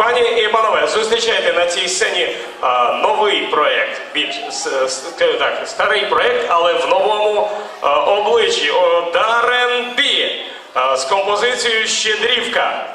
Пані і панове, зустрічайте на цій сцені а, новий проєкт. Більш скажу так, старий проєкт, але в новому а, обличчі. Дарен Бі а, з композицією Щедрівка.